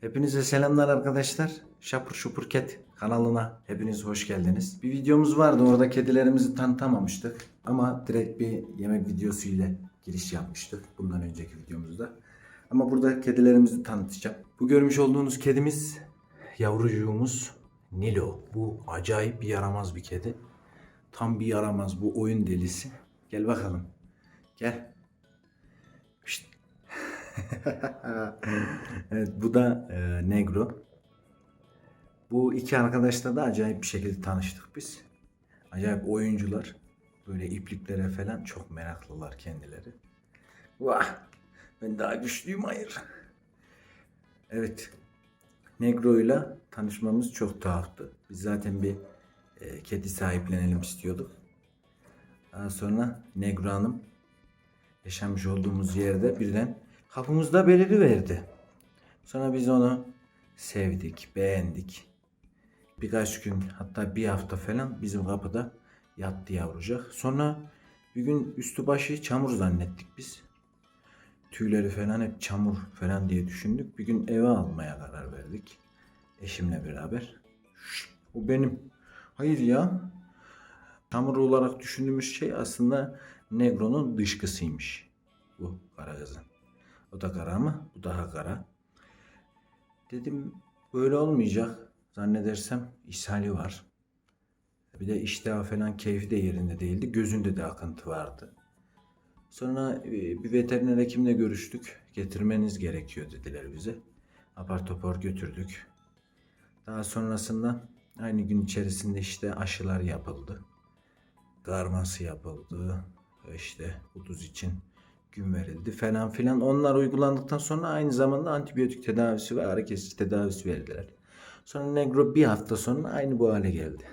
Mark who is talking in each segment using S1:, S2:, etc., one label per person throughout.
S1: Hepinize selamlar arkadaşlar. Şapur Şupur Ket kanalına hepiniz hoş geldiniz. Bir videomuz vardı orada kedilerimizi tanıtamamıştık. Ama direkt bir yemek videosu ile giriş yapmıştık bundan önceki videomuzda. Ama burada kedilerimizi tanıtacağım. Bu görmüş olduğunuz kedimiz yavrucuğumuz Nilo. Bu acayip bir yaramaz bir kedi. Tam bir yaramaz bu oyun delisi. Gel bakalım. Gel. Evet bu da e, Negro. Bu iki arkadaşla da acayip bir şekilde tanıştık biz. Acayip oyuncular. Böyle ipliklere falan çok meraklılar kendileri. Vah! Ben daha güçlüyüm hayır. Evet. Negro ile tanışmamız çok tuhaftı. Biz zaten bir e, kedi sahiplenelim istiyorduk. Daha sonra Negro Hanım yaşamış olduğumuz yerde birden kapımızda beliri verdi. Sonra biz onu sevdik, beğendik. Birkaç gün hatta bir hafta falan bizim kapıda yattı yavrucak. Sonra bir gün üstü başı çamur zannettik biz. Tüyleri falan hep çamur falan diye düşündük. Bir gün eve almaya karar verdik. Eşimle beraber. Şşt, o benim. Hayır ya. Çamur olarak düşündüğümüz şey aslında Negro'nun dışkısıymış. Bu kara kızın. O da kara ama bu daha kara. Dedim böyle olmayacak. Zannedersem ishali var. Bir de iştahı falan keyfi de yerinde değildi. Gözünde de akıntı vardı. Sonra e, bir veteriner hekimle görüştük. Getirmeniz gerekiyor dediler bize. Apar topar götürdük. Daha sonrasında aynı gün içerisinde işte aşılar yapıldı. Garması yapıldı. İşte kuduz için gün verildi falan filan. Onlar uygulandıktan sonra aynı zamanda antibiyotik tedavisi ve ağrı kesici tedavisi verdiler. Sonra Negro bir hafta sonra aynı bu hale geldi.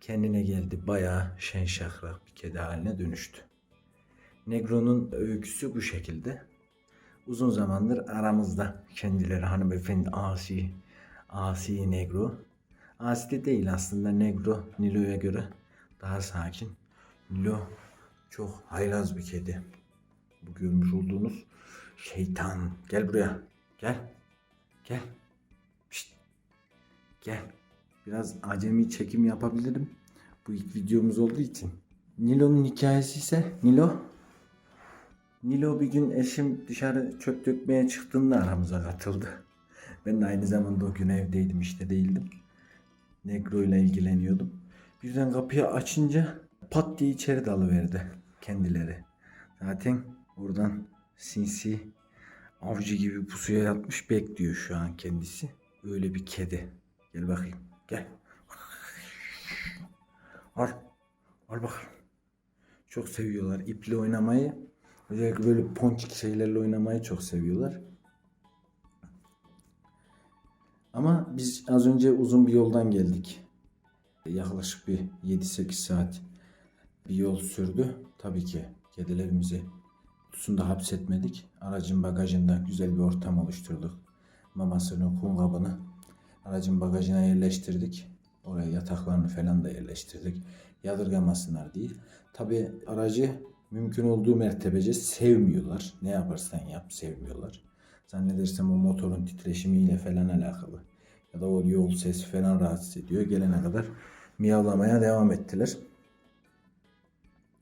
S1: Kendine geldi. Bayağı şen şakrak bir kedi haline dönüştü. Negro'nun öyküsü bu şekilde. Uzun zamandır aramızda kendileri hanımefendi asi, asi Negro. Asi de değil aslında Negro Nilo'ya göre daha sakin. Nilo çok haylaz bir kedi. Bu görmüş olduğunuz şeytan. Gel buraya. Gel. Gel. Pişt. Gel. Biraz acemi çekim yapabilirim. Bu ilk videomuz olduğu için. Nilo'nun hikayesi ise Nilo Nilo bir gün eşim dışarı çöp dökmeye çıktığında aramıza katıldı. Ben de aynı zamanda o gün evdeydim işte değildim. Negro ile ilgileniyordum. Birden kapıyı açınca pat diye içeri dalıverdi kendileri. Zaten oradan sinsi avcı gibi pusuya yatmış bekliyor şu an kendisi. Öyle bir kedi. Gel bakayım. Gel. Al. Al bakalım. Çok seviyorlar iple oynamayı. Özellikle böyle ponçik şeylerle oynamayı çok seviyorlar. Ama biz az önce uzun bir yoldan geldik. Yaklaşık bir 7-8 saat bir yol sürdü. Tabii ki kedilerimizi kutusunda hapsetmedik. Aracın bagajında güzel bir ortam oluşturduk. Mamasını, kum kabını aracın bagajına yerleştirdik. Oraya yataklarını falan da yerleştirdik. Yadırgamasınlar diye. Tabii aracı mümkün olduğu mertebece sevmiyorlar. Ne yaparsan yap sevmiyorlar. Zannedersem o motorun titreşimiyle falan alakalı. Ya da o yol sesi falan rahatsız ediyor. Gelene kadar miyavlamaya devam ettiler.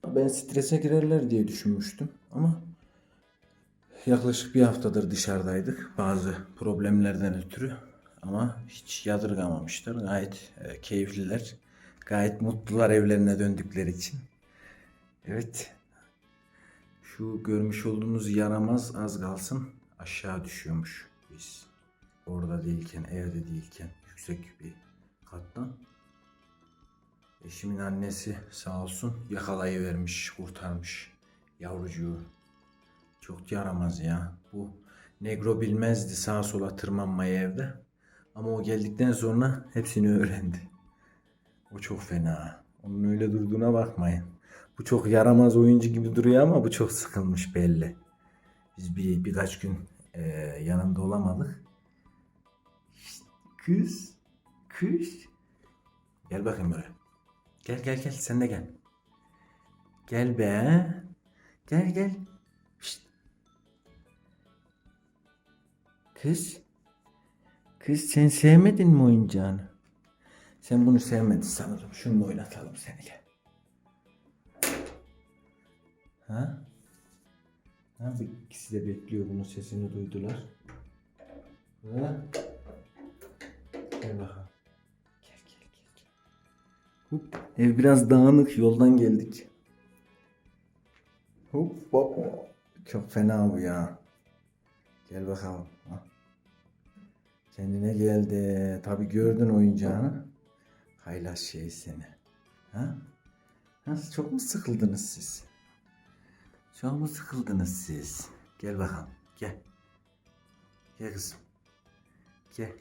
S1: Ben strese girerler diye düşünmüştüm ama yaklaşık bir haftadır dışarıdaydık bazı problemlerden ötürü ama hiç yadırgamamışlar. Gayet e, keyifliler. Gayet mutlular evlerine döndükleri için. Evet. Şu görmüş olduğunuz yaramaz az kalsın aşağı düşüyormuş biz. Orada değilken, evde değilken yüksek bir kattan. Eşimin annesi sağ olsun yakalayıvermiş, kurtarmış yavrucuğu. Çok yaramaz ya. Bu negro bilmezdi sağa sola tırmanmayı evde. Ama o geldikten sonra hepsini öğrendi. O çok fena. Onun öyle durduğuna bakmayın. Bu çok yaramaz oyuncu gibi duruyor ama bu çok sıkılmış belli. Biz bir birkaç gün e, yanında olamadık. Kız, kız. Gel bakayım buraya. Gel gel gel sen de gel. Gel be. Gel gel. Şşt. Kız. Kız sen sevmedin mi oyuncağını? Sen bunu sevmedin sanırım. Şunu oynatalım seni gel. Ha? Ha, ikisi de bekliyor bunun sesini duydular. Ha? Gel bakalım. Hop. Ev biraz dağınık yoldan geldik. Hop hop. Çok fena bu ya. Gel bakalım. Ha. Kendine geldi. Tabi gördün oyuncağını. Haylaz şey seni. Ha? ha? Çok mu sıkıldınız siz? Çok mu sıkıldınız siz? Gel bakalım. Gel. Gel kızım. Gel.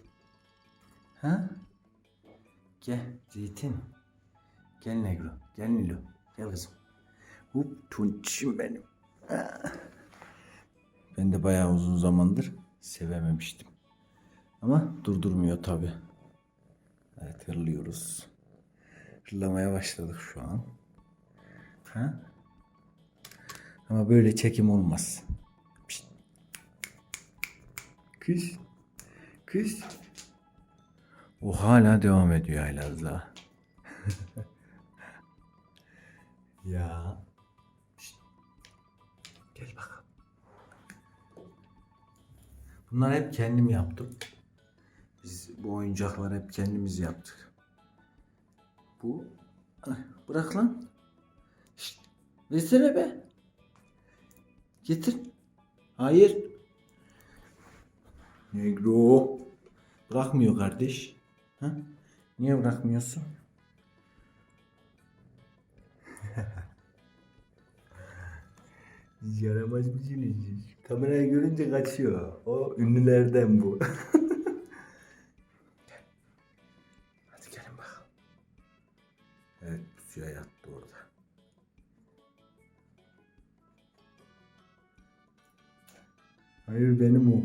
S1: Ha? Gel Zeytin. Gel Negro. Gel Nilo. Gel kızım. Hop tunçim benim. Ha. Ben de bayağı uzun zamandır sevememiştim. Ama durdurmuyor tabi. Evet hırlıyoruz. Hırlamaya başladık şu an. Ha? Ama böyle çekim olmaz. Pişt. Kız. Kız. O hala devam ediyor Aylaz'la. ya. Gel bakalım. Bunlar hep kendim yaptım. Biz bu oyuncakları hep kendimiz yaptık. Bu Ay, bırak lan. Şşt, versene be. Getir. Hayır. Negro. Bırakmıyor kardeş. Ha? Niye bırakmıyorsun? Yaramaz mısınız? Kamerayı görünce kaçıyor. O ünlülerden bu. Hadi gelin bakalım. Evet bu suya yattı orada. Hayır benim o.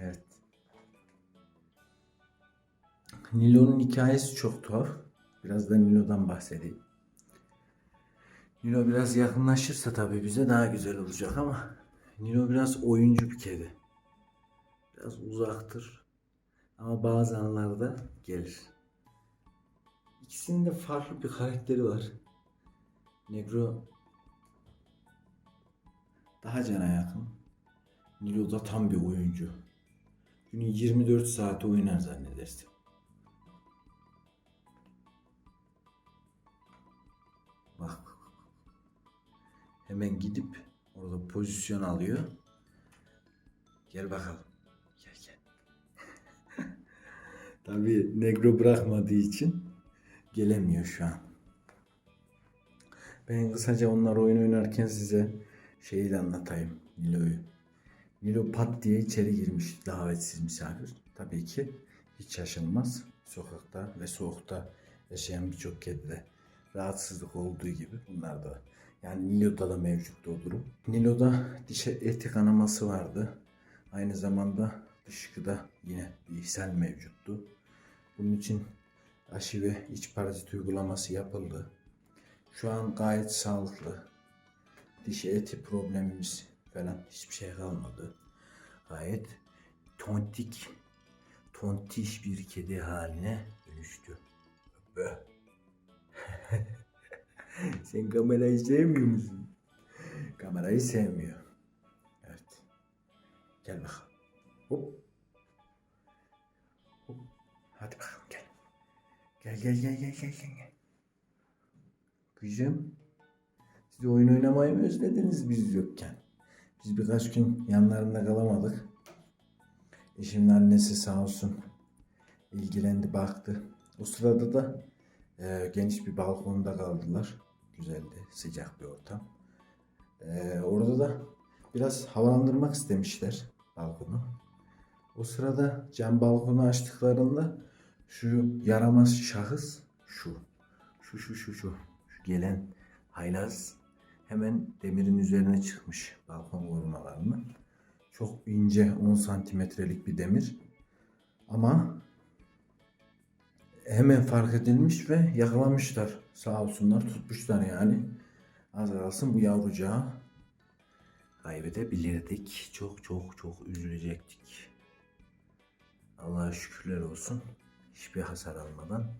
S1: Evet. Nilo'nun hikayesi çok tuhaf. Biraz da Nilo'dan bahsedeyim. Nilo biraz yakınlaşırsa tabii bize daha güzel olacak ama Nilo biraz oyuncu bir kedi. Biraz uzaktır. Ama bazı anlarda gelir. İkisinin de farklı bir karakteri var. Negro daha cana yakın. Nilo da tam bir oyuncu. Günün 24 saati oynar zannedersin. Hemen gidip orada pozisyon alıyor. Gel bakalım. Gel gel. Tabii Negro bırakmadığı için gelemiyor şu an. Ben kısaca onlar oyun oynarken size şeyi de anlatayım. Nilo'yu. Nilo pat diye içeri girmiş davetsiz misafir. Tabii ki hiç şaşılmaz. Sokakta ve soğukta yaşayan birçok kedide rahatsızlık olduğu gibi bunlar da yani Nilo'da da mevcuttu o durum. Nilo'da diş eti kanaması vardı. Aynı zamanda dışkıda yine bir ishal mevcuttu. Bunun için aşı ve iç parazit uygulaması yapıldı. Şu an gayet sağlıklı. Diş eti problemimiz falan hiçbir şey kalmadı. Gayet tontik, tontiş bir kedi haline dönüştü. Be. Sen kamerayı sevmiyor musun? Kamerayı sevmiyor. Evet. Gel bakalım. Hop. Hop. Hadi bakalım gel. Gel gel gel gel gel gel. Kızım. Siz oyun oynamayı mı özlediniz biz yokken? Biz birkaç gün yanlarında kalamadık. Eşimin annesi sağ olsun ilgilendi baktı. O sırada da e, geniş bir balkonda kaldılar. Güzeldi, sıcak bir ortam. E, orada da biraz havalandırmak istemişler balkonu. O sırada cam balkonu açtıklarında şu yaramaz şahıs şu. Şu şu şu şu. Şu gelen haylaz hemen demirin üzerine çıkmış balkon korumalarını. Çok ince 10 santimetrelik bir demir. Ama hemen fark edilmiş ve yakalamışlar. Sağ olsunlar tutmuşlar yani. Az kalsın bu yavrucağı kaybedebilirdik. Çok çok çok üzülecektik. Allah'a şükürler olsun. Hiçbir hasar almadan.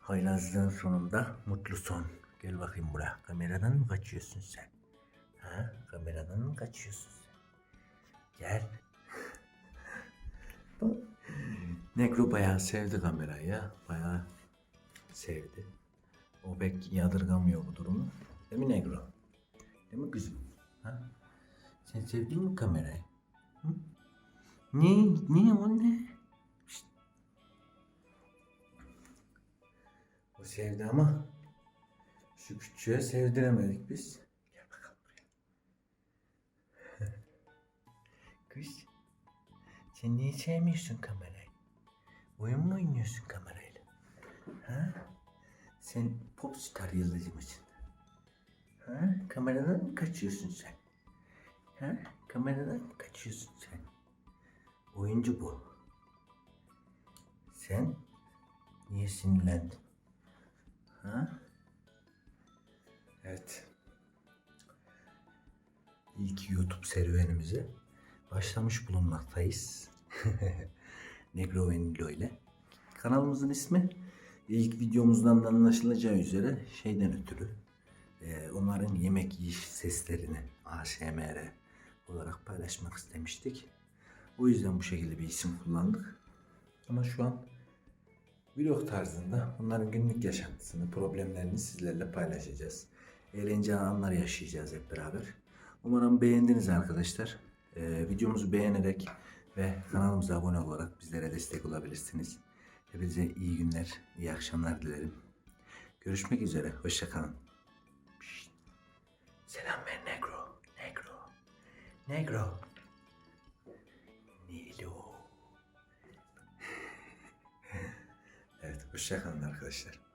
S1: Haylazlığın sonunda mutlu son. Gel bakayım buraya. Kameradan mı kaçıyorsun sen? Ha? Kameradan mı kaçıyorsun sen? Gel. Negro bayağı sevdi kamerayı ya. Bayağı sevdi. O pek yadırgamıyor bu durumu. Değil mi Negro? Değil mi kızım? Ha? Sen sevdin mi kamerayı? Hı? Ne? Ne o ne? Şşt. O sevdi ama şu küçüğe sevdiremedik biz. Gel bakalım buraya. Kız. Sen niye sevmiyorsun kamerayı? Oyun mu oynuyorsun kamerayla? Ha? Sen popstar yıldızı mısın? Ha? Kameradan mı kaçıyorsun sen? Ha? Kameradan mı kaçıyorsun sen? Oyuncu bu. Sen niye sinirlendin? Ha? Evet. İlk YouTube serüvenimize başlamış bulunmaktayız. Negro ve Nilo ile. Kanalımızın ismi ilk videomuzdan da anlaşılacağı üzere şeyden ötürü e, onların yemek yiyiş seslerini ASMR olarak paylaşmak istemiştik. O yüzden bu şekilde bir isim kullandık. Ama şu an vlog tarzında onların günlük yaşantısını, problemlerini sizlerle paylaşacağız. Eğlenceli anlar yaşayacağız hep beraber. Umarım beğendiniz arkadaşlar. Ee, videomuzu beğenerek ve kanalımıza abone olarak bizlere destek olabilirsiniz. Hepinize iyi günler, iyi akşamlar dilerim. Görüşmek üzere, hoşçakalın. Selam ver Negro, Negro, Negro. Nilo. evet, hoşçakalın arkadaşlar.